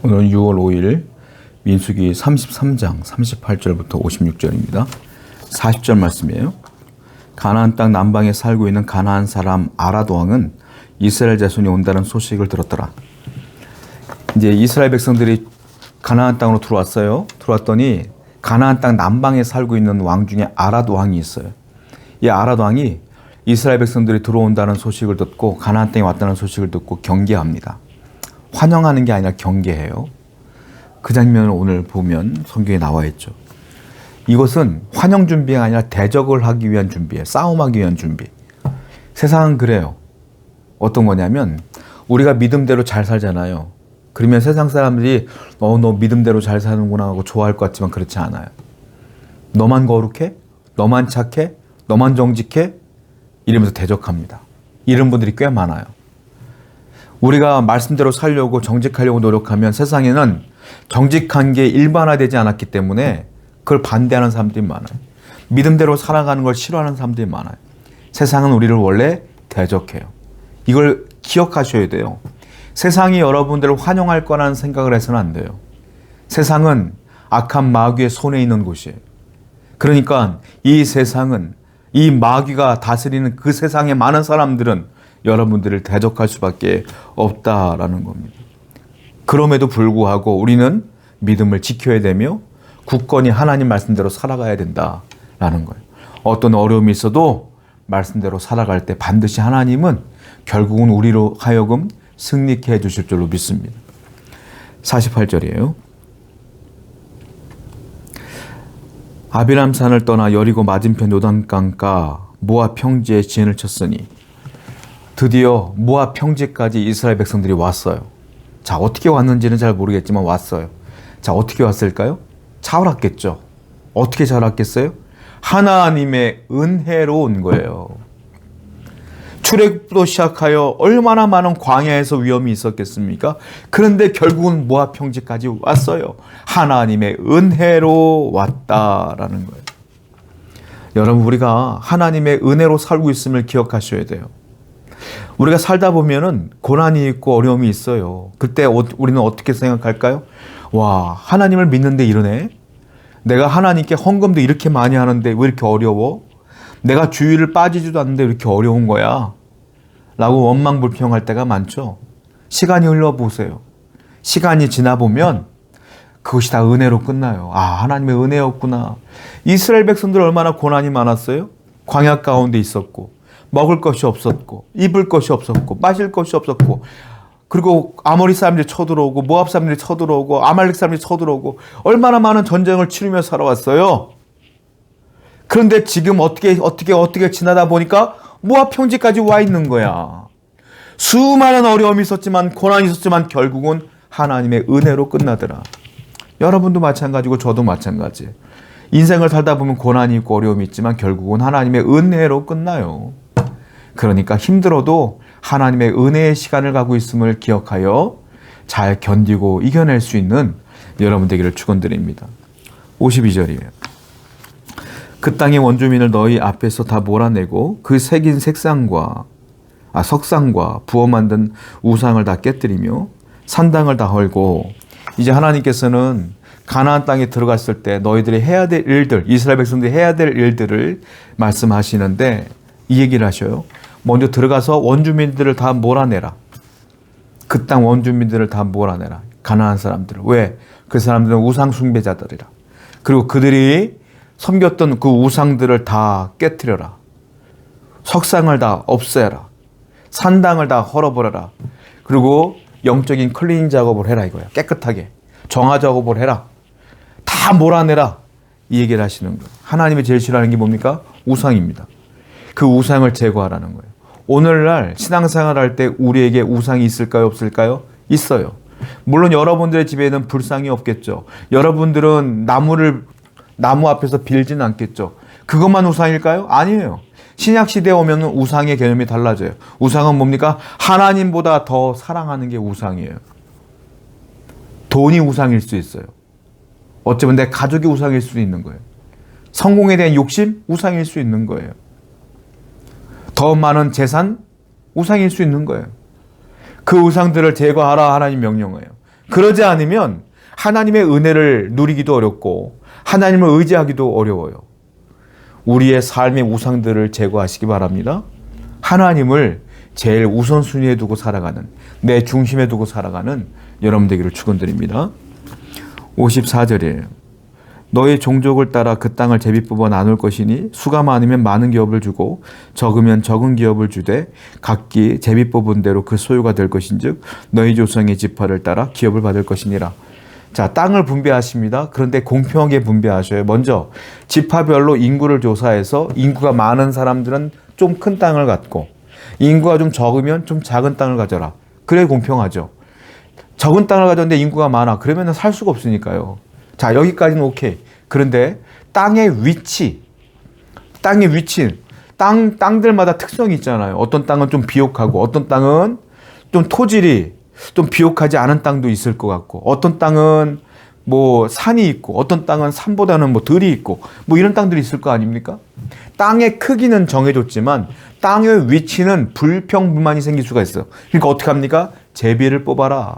오늘 6월 5일 민수기 33장 38절부터 56절입니다. 40절 말씀이에요. 가나안 땅 남방에 살고 있는 가나안 사람 아라도 왕은 이스라엘 자손이 온다는 소식을 들었더라. 이제 이스라엘 백성들이 가나안 땅으로 들어왔어요. 들어왔더니 가나안 땅 남방에 살고 있는 왕 중에 아라도 왕이 있어요. 이 아라도 왕이 이스라엘 백성들이 들어온다는 소식을 듣고 가나안 땅에 왔다는 소식을 듣고 경계합니다. 환영하는 게 아니라 경계해요. 그 장면을 오늘 보면 성경에 나와 있죠. 이것은 환영 준비가 아니라 대적을 하기 위한 준비예요. 싸움하기 위한 준비. 세상은 그래요. 어떤 거냐면 우리가 믿음대로 잘 살잖아요. 그러면 세상 사람들이 어, 너 믿음대로 잘 사는구나 하고 좋아할 것 같지만 그렇지 않아요. 너만 거룩해? 너만 착해? 너만 정직해? 이러면서 대적합니다. 이런 분들이 꽤 많아요. 우리가 말씀대로 살려고 정직하려고 노력하면 세상에는 정직한 게 일반화되지 않았기 때문에 그걸 반대하는 사람들이 많아요. 믿음대로 살아가는 걸 싫어하는 사람들이 많아요. 세상은 우리를 원래 대적해요. 이걸 기억하셔야 돼요. 세상이 여러분들을 환영할 거라는 생각을 해서는 안 돼요. 세상은 악한 마귀의 손에 있는 곳이에요. 그러니까 이 세상은 이 마귀가 다스리는 그 세상의 많은 사람들은 여러분들을 대적할 수밖에 없다라는 겁니다. 그럼에도 불구하고 우리는 믿음을 지켜야 되며 굳건히 하나님 말씀대로 살아가야 된다라는 거예요. 어떤 어려움이 있어도 말씀대로 살아갈 때 반드시 하나님은 결국은 우리로 하여금 승리케 해 주실 줄로 믿습니다. 48절이에요. 아비람 산을 떠나 여리고 맞은편 요단강가 모압 평지에 진을 쳤으니 드디어 모압 평지까지 이스라엘 백성들이 왔어요. 자, 어떻게 왔는지는 잘 모르겠지만 왔어요. 자, 어떻게 왔을까요? 잘 왔겠죠. 어떻게 잘 왔겠어요? 하나님의 은혜로 온 거예요. 출애굽도 시작하여 얼마나 많은 광야에서 위험이 있었겠습니까? 그런데 결국은 모압 평지까지 왔어요. 하나님의 은혜로 왔다라는 거예요. 여러분 우리가 하나님의 은혜로 살고 있음을 기억하셔야 돼요. 우리가 살다 보면은 고난이 있고 어려움이 있어요. 그때 어- 우리는 어떻게 생각할까요? 와, 하나님을 믿는데 이러네? 내가 하나님께 헌금도 이렇게 많이 하는데 왜 이렇게 어려워? 내가 주의를 빠지지도 않는데 왜 이렇게 어려운 거야? 라고 원망 불평할 때가 많죠. 시간이 흘러보세요. 시간이 지나보면 그것이 다 은혜로 끝나요. 아, 하나님의 은혜였구나. 이스라엘 백성들 얼마나 고난이 많았어요? 광야 가운데 있었고, 먹을 것이 없었고, 입을 것이 없었고, 마실 것이 없었고, 그리고 아모리 사람들이 쳐들어오고, 모압 사람들이 쳐들어오고, 아말렉 사람들이 쳐들어오고, 얼마나 많은 전쟁을 치르며 살아왔어요. 그런데 지금 어떻게, 어떻게, 어떻게 지나다 보니까 모압 평지까지 와 있는 거야. 수많은 어려움이 있었지만, 고난이 있었지만, 결국은 하나님의 은혜로 끝나더라. 여러분도 마찬가지고 저도 마찬가지. 인생을 살다 보면 고난이 있고 어려움이 있지만 결국은 하나님의 은혜로 끝나요. 그러니까 힘들어도 하나님의 은혜의 시간을 가고 있음을 기억하여 잘 견디고 이겨낼 수 있는 여러분 되기를 축원드립니다. 52절이에요. 그 땅의 원주민을 너희 앞에서 다 몰아내고 그 새긴 색상과 아 석상과 부어 만든 우상을 다 깨뜨리며 산당을 다 헐고 이제 하나님께서는 가나안 땅에 들어갔을 때 너희들이 해야 될 일들, 이스라엘 백성들이 해야 될 일들을 말씀하시는데 이 얘기를 하셔요. 먼저 들어가서 원주민들을 다 몰아내라. 그 땅 원주민들을 다 몰아내라. 가나안 사람들을. 왜? 그 사람들은 우상 숭배자들이라. 그리고 그들이 섬겼던 그 우상들을 다 깨뜨려라. 석상을 다 없애라. 산당을 다 헐어버려라. 그리고 영적인 클리닝 작업을 해라 이거야. 깨끗하게. 정화 작업을 해라. 다 몰아내라. 이 얘기를 하시는 거예요. 하나님이 제일 싫어하는 게 뭡니까? 우상입니다. 그 우상을 제거하라는 거예요. 오늘날 신앙생활 할 때 우리에게 우상이 있을까요? 없을까요? 있어요. 물론 여러분들의 집에는 불상이 없겠죠. 여러분들은 나무를 나무 앞에서 빌지는 않겠죠. 그것만 우상일까요? 아니에요. 신약 시대에 오면 우상의 개념이 달라져요. 우상은 뭡니까? 하나님보다 더 사랑하는 게 우상이에요. 돈이 우상일 수 있어요. 어쩌면 내 가족이 우상일 수도 있는 거예요. 성공에 대한 욕심 우상일 수 있는 거예요. 더 많은 재산 우상일 수 있는 거예요. 그 우상들을 제거하라 하나님 명령해요. 그러지 않으면 하나님의 은혜를 누리기도 어렵고 하나님을 의지하기도 어려워요. 우리의 삶의 우상들을 제거하시기 바랍니다. 하나님을 제일 우선순위에 두고 살아가는 내 중심에 두고 살아가는 여러분 되기를 축원드립니다. 54절이에요. 너의 종족을 따라 그 땅을 제비 뽑아 나눌 것이니 수가 많으면 많은 기업을 주고 적으면 적은 기업을 주되 각기 제비 뽑은 대로 그 소유가 될 것인즉 너희 조상의 지파를 따라 기업을 받을 것이니라. 자, 땅을 분배하십니다. 그런데 공평하게 분배하셔요. 먼저 지파별로 인구를 조사해서 인구가 많은 사람들은 좀 큰 땅을 갖고 인구가 좀 적으면 좀 작은 땅을 가져라. 그래 공평하죠. 적은 땅을 가졌는데 인구가 많아. 그러면 살 수가 없으니까요. 자, 여기까지는 오케이. 그런데 땅의 위치, 땅의 위치, 땅, 땅들마다 특성이 있잖아요. 어떤 땅은 좀 비옥하고, 어떤 땅은 좀 토질이 좀 비옥하지 않은 땅도 있을 것 같고, 어떤 땅은 뭐 산이 있고, 어떤 땅은 산보다는 뭐 들이 있고, 뭐 이런 땅들이 있을 거 아닙니까? 땅의 크기는 정해졌지만, 땅의 위치는 불평불만이 생길 수가 있어요. 그러니까 어떻게 합니까? 제비를 뽑아라.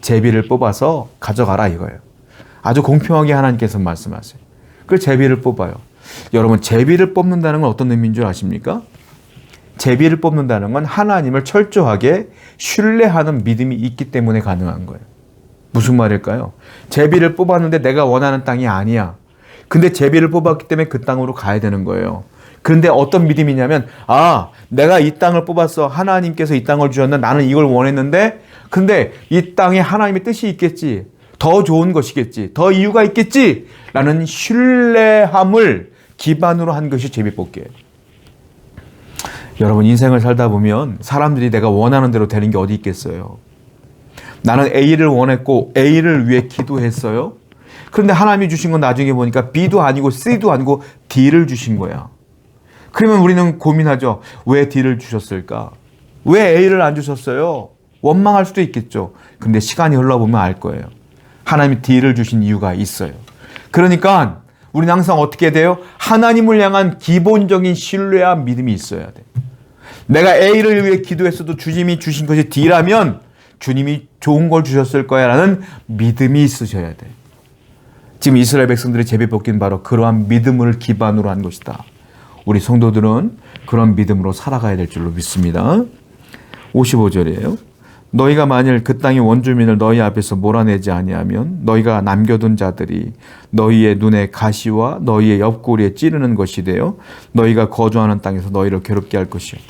제비를 뽑아서 가져가라 이거예요. 아주 공평하게 하나님께서 말씀하세요. 그 제비를 뽑아요. 여러분 제비를 뽑는다는 건 어떤 의미인 줄 아십니까? 제비를 뽑는다는 건 하나님을 철저하게 신뢰하는 믿음이 있기 때문에 가능한 거예요. 무슨 말일까요? 제비를 뽑았는데 내가 원하는 땅이 아니야. 근데 제비를 뽑았기 때문에 그 땅으로 가야 되는 거예요. 그런데 어떤 믿음이냐면, 아, 내가 이 땅을 뽑았어. 하나님께서 이 땅을 주셨는데 나는 이걸 원했는데, 근데 이 땅에 하나님의 뜻이 있겠지. 더 좋은 것이겠지. 더 이유가 있겠지. 라는 신뢰함을 기반으로 한 것이 제비 뽑기예요. 여러분, 인생을 살다 보면 사람들이 내가 원하는 대로 되는 게 어디 있겠어요. 나는 A를 원했고 A를 위해 기도했어요. 그런데 하나님이 주신 건 나중에 보니까 B도 아니고 C도 아니고 D를 주신 거야. 그러면 우리는 고민하죠. 왜 D를 주셨을까? 왜 A를 안 주셨어요? 원망할 수도 있겠죠. 근데 시간이 흘러보면 알 거예요. 하나님이 D를 주신 이유가 있어요. 그러니까 우리는 항상 어떻게 돼요? 하나님을 향한 기본적인 신뢰와 믿음이 있어야 돼. 내가 A를 위해 기도했어도 주님이 주신 것이 D라면 주님이 좋은 걸 주셨을 거야 라는 믿음이 있으셔야 돼. 지금 이스라엘 백성들의 제비 뽑기는 바로 그러한 믿음을 기반으로 한 것이다. 우리 성도들은 그런 믿음으로 살아가야 될 줄로 믿습니다. 55절이에요. 너희가 만일 그 땅의 원주민을 너희 앞에서 몰아내지 아니하면 너희가 남겨둔 자들이 너희의 눈에 가시와 너희의 옆구리에 찌르는 것이 되어 너희가 거주하는 땅에서 너희를 괴롭게 할 것이요.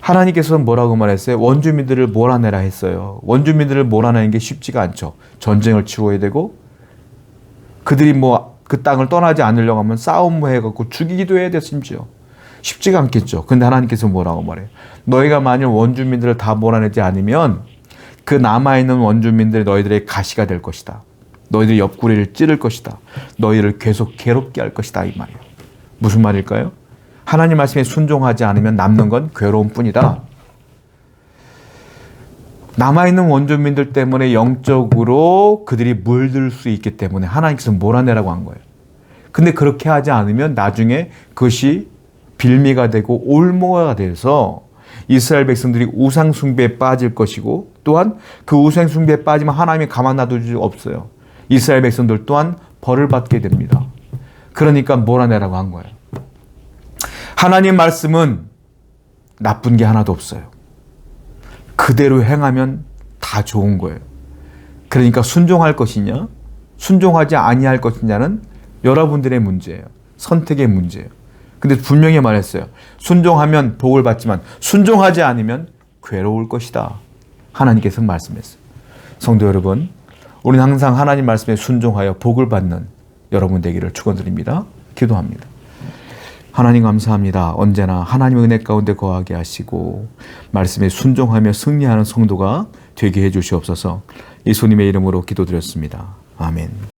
하나님께서는 뭐라고 말했어요? 원주민들을 몰아내라 했어요. 원주민들을 몰아내는 게 쉽지가 않죠. 전쟁을 치러야 되고 그들이 뭐 그 땅을 떠나지 않으려고 하면 싸움 해갖고 죽이기도 해야 돼 심지어. 쉽지가 않겠죠. 근데 하나님께서 뭐라고 말해요? 너희가 만일 원주민들을 다 몰아내지 않으면 그 남아있는 원주민들이 너희들의 가시가 될 것이다. 너희들의 옆구리를 찌를 것이다. 너희를 계속 괴롭게 할 것이다. 이 말이에요. 무슨 말일까요? 하나님 말씀에 순종하지 않으면 남는 건 괴로움 뿐이다. 남아있는 원주민들 때문에 영적으로 그들이 물들 수 있기 때문에 하나님께서 몰아내라고 한 거예요. 근데 그렇게 하지 않으면 나중에 그것이 빌미가 되고 올모가 돼서 이스라엘 백성들이 우상 숭배에 빠질 것이고 또한 그 우상 숭배에 빠지면 하나님이 가만 놔둘 수 없어요. 이스라엘 백성들 또한 벌을 받게 됩니다. 그러니까 몰아내라고 한 거예요. 하나님 말씀은 나쁜 게 하나도 없어요. 그대로 행하면 다 좋은 거예요. 그러니까 순종할 것이냐, 순종하지 아니할 것이냐는 여러분들의 문제예요. 선택의 문제예요. 근데 분명히 말했어요. 순종하면 복을 받지만 순종하지 않으면 괴로울 것이다. 하나님께서 말씀했어요. 성도 여러분, 우리는 항상 하나님 말씀에 순종하여 복을 받는 여러분 되기를 축원드립니다. 기도합니다. 하나님 감사합니다. 언제나 하나님 은혜 가운데 거하게 하시고 말씀에 순종하며 승리하는 성도가 되게 해 주시옵소서. 예수님의 이름으로 기도드렸습니다. 아멘.